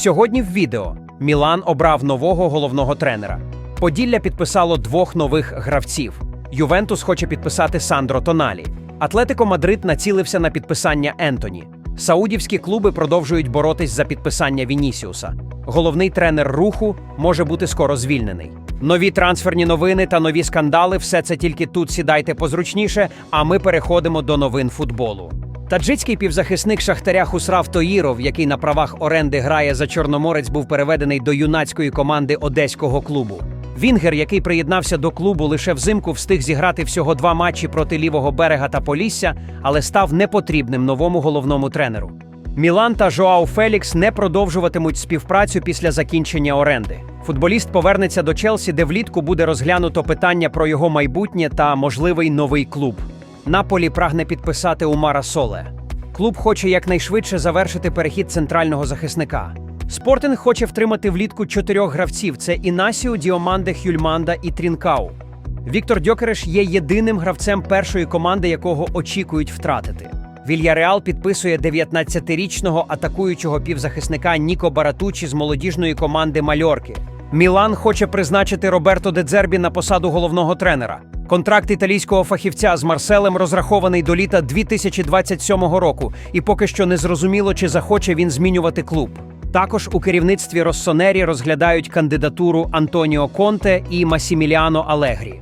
Сьогодні в відео Мілан обрав нового головного тренера. Поділля підписало двох нових гравців. Ювентус хоче підписати Сандро Тоналі. Атлетико Мадрид націлився на підписання Ентоні. Саудівські клуби продовжують боротись за підписання Вінісіуса. Головний тренер руху може бути скоро звільнений. Нові трансферні новини та нові скандали все це тільки тут сідайте позручніше, а ми переходимо до новин футболу. Таджицький півзахисник Шахтаря Хусрав Тоїров, який на правах оренди грає за Чорноморець, був переведений до юнацької команди одеського клубу. Вінгер, який приєднався до клубу лише взимку, встиг зіграти всього два матчі проти лівого берега та Полісся, але став непотрібним новому головному тренеру. Мілан та Жоау Фелікс не продовжуватимуть співпрацю після закінчення оренди. Футболіст повернеться до Челсі, де влітку буде розглянуто питання про його майбутнє та можливий новий клуб. Наполі прагне підписати Умара Соле. Клуб хоче якнайшвидше завершити перехід центрального захисника. Спортинг хоче втримати влітку чотирьох гравців: це Інасіо, Діоманде, Хюльманда і Трінкау. Віктор Дьокереш є єдиним гравцем першої команди, якого очікують втратити. Вільяреал підписує 19-річного атакуючого півзахисника Ніко Баратучі з молодіжної команди Мальорки. Мілан хоче призначити Роберто Дедзербі на посаду головного тренера. Контракт італійського фахівця з Марселем розрахований до літа 2027 року, і поки що не зрозуміло, чи захоче він змінювати клуб. Також у керівництві Россонері розглядають кандидатуру Антоніо Конте і Масіміліано Алегрі.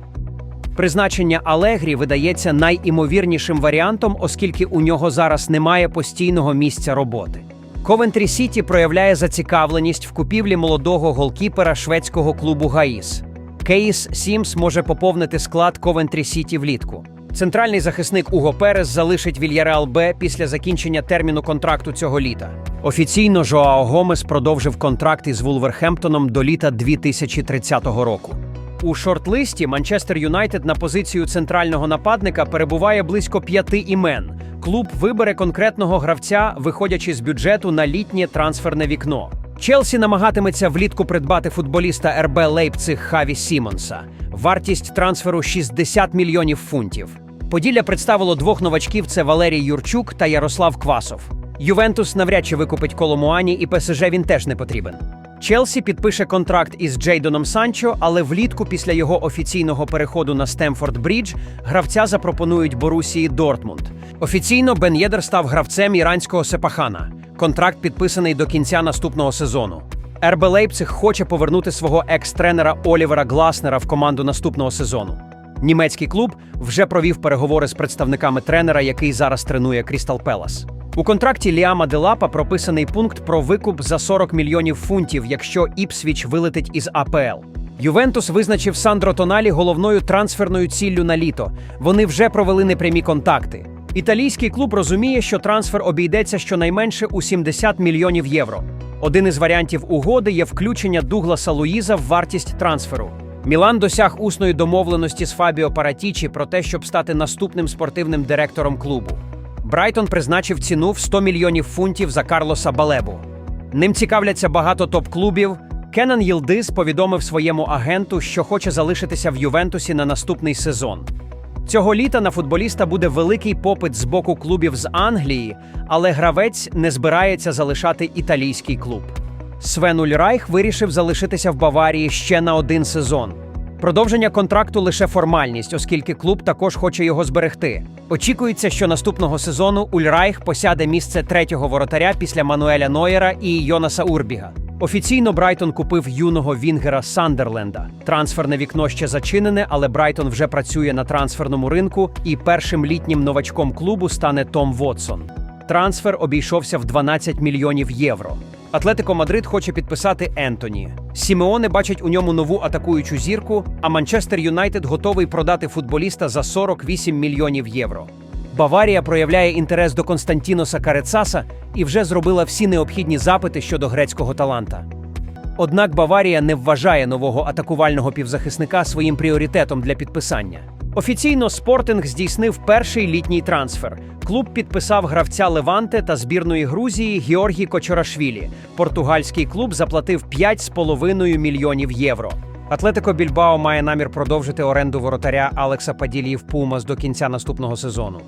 Призначення Алегрі видається найімовірнішим варіантом, оскільки у нього зараз немає постійного місця роботи. Ковентрі Сіті проявляє зацікавленість в купівлі молодого голкіпера шведського клубу Гаїс. Кейс Сімс може поповнити склад Ковентрі Сіті влітку. Центральний захисник Уго Перес залишить Вільяреал Б після закінчення терміну контракту цього літа. Офіційно Жоао Гомес продовжив контракт із Вулверхемптоном до літа 2030 року. У шорт-листі Манчестер Юнайтед на позицію центрального нападника перебуває близько п'яти імен. Клуб вибере конкретного гравця, виходячи з бюджету на літнє трансферне вікно. Челсі намагатиметься влітку придбати футболіста РБ Лейпциг Хаві Сімонса. Вартість трансферу 60 мільйонів фунтів. Поділля представило двох новачків: це Валерій Юрчук та Ярослав Квасов. Ювентус навряд чи викупить Коломуані, і ПСЖ він теж не потрібен. Челсі підпише контракт із Джейдоном Санчо, але влітку, після його офіційного переходу на Стемфорд Брідж, гравця запропонують Борусії Дортмунд. Офіційно Бен Єдер став гравцем іранського Сепахана. Контракт підписаний до кінця наступного сезону. РБ Лейпциг хоче повернути свого екс-тренера Олівера Гласнера в команду наступного сезону. Німецький клуб вже провів переговори з представниками тренера, який зараз тренує Крістал Пелас. У контракті Ліама Делапа прописаний пункт про викуп за 40 мільйонів фунтів, якщо Іпсвіч вилетить із АПЛ. Ювентус визначив Сандро Тоналі головною трансферною ціллю на літо. Вони вже провели непрямі контакти. Італійський клуб розуміє, що трансфер обійдеться щонайменше у 70 мільйонів євро. Один із варіантів угоди є включення Дугласа Луїза в вартість трансферу. Мілан досяг усної домовленості з Фабіо Паратічі про те, щоб стати наступним спортивним директором клубу. Брайтон призначив ціну в 100 мільйонів фунтів за Карлоса Балебу. Ним цікавляться багато топ-клубів. Кенан Їлдис повідомив своєму агенту, що хоче залишитися в Ювентусі на наступний сезон. Цього літа на футболіста буде великий попит з боку клубів з Англії, але гравець не збирається залишати італійський клуб. Свен Ульрайх вирішив залишитися в Баварії ще на один сезон. Продовження контракту лише формальність, оскільки клуб також хоче його зберегти. Очікується, що наступного сезону Ульрайх посяде місце третього воротаря після Мануеля Нойера і Йонаса Урбіга. Офіційно Брайтон купив юного Вінгера Сандерленда. Трансферне вікно ще зачинене, але Брайтон вже працює на трансферному ринку, і першим літнім новачком клубу стане Том Вотсон. Трансфер обійшовся в 12 мільйонів євро. Атлетико Мадрид хоче підписати Ентоні. Сімеоне бачить у ньому нову атакуючу зірку, а Манчестер Юнайтед готовий продати футболіста за 48 мільйонів євро. Баварія проявляє інтерес до Константіноса Карецаса і вже зробила всі необхідні запити щодо грецького таланта. Однак Баварія не вважає нового атакувального півзахисника своїм пріоритетом для підписання. Офіційно Спортинг здійснив перший літній трансфер. Клуб підписав гравця Леванте та збірної Грузії Георгій Кочорашвілі. Португальський клуб заплатив 5,5 мільйонів євро. Атлетико Більбао має намір продовжити оренду воротаря Алекса Паділії в Пумас до кінця наступного сезону.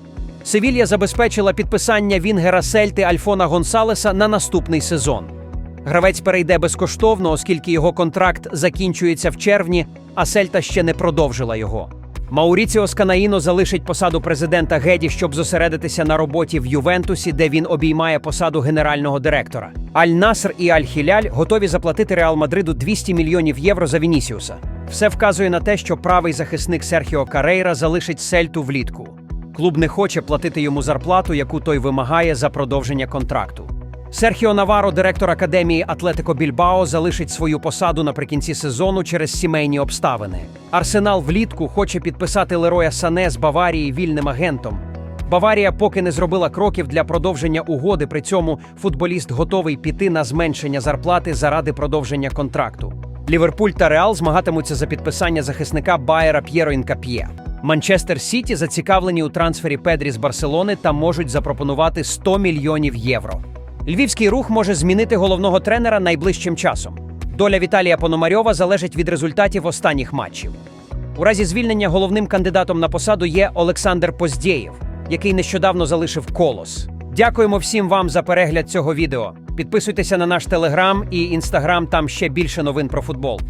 Севілья забезпечила підписання Вінгера Сельти Альфона Гонсалеса на наступний сезон. Гравець перейде безкоштовно, оскільки його контракт закінчується в червні, а Сельта ще не продовжила його. Мауріціо Сканаїно залишить посаду президента Геді, щоб зосередитися на роботі в Ювентусі, де він обіймає посаду генерального директора. Аль-Наср і Аль-Хіляль готові заплатити Реал Мадриду 200 мільйонів євро за Вінісіуса. Все вказує на те, що правий захисник Серхіо Карейра залишить Сельту влітку. Клуб не хоче платити йому зарплату, яку той вимагає за продовження контракту. Серхіо Наваро, директор академії Атлетико Більбао, залишить свою посаду наприкінці сезону через сімейні обставини. Арсенал влітку хоче підписати Лероя Сане з Баварії вільним агентом. Баварія поки не зробила кроків для продовження угоди. При цьому футболіст готовий піти на зменшення зарплати заради продовження контракту. Ліверпуль та Реал змагатимуться за підписання захисника Байера П'єро Інкап'є. Манчестер Сіті зацікавлені у трансфері Педрі з Барселони та можуть запропонувати 100 мільйонів євро. Львівський рух може змінити головного тренера найближчим часом. Доля Віталія Пономарьова залежить від результатів останніх матчів. У разі звільнення головним кандидатом на посаду є Олександр Поздєєв, який нещодавно залишив колос. Дякуємо всім вам за перегляд цього відео. Підписуйтеся на наш телеграм і інстаграм, там ще більше новин про футбол.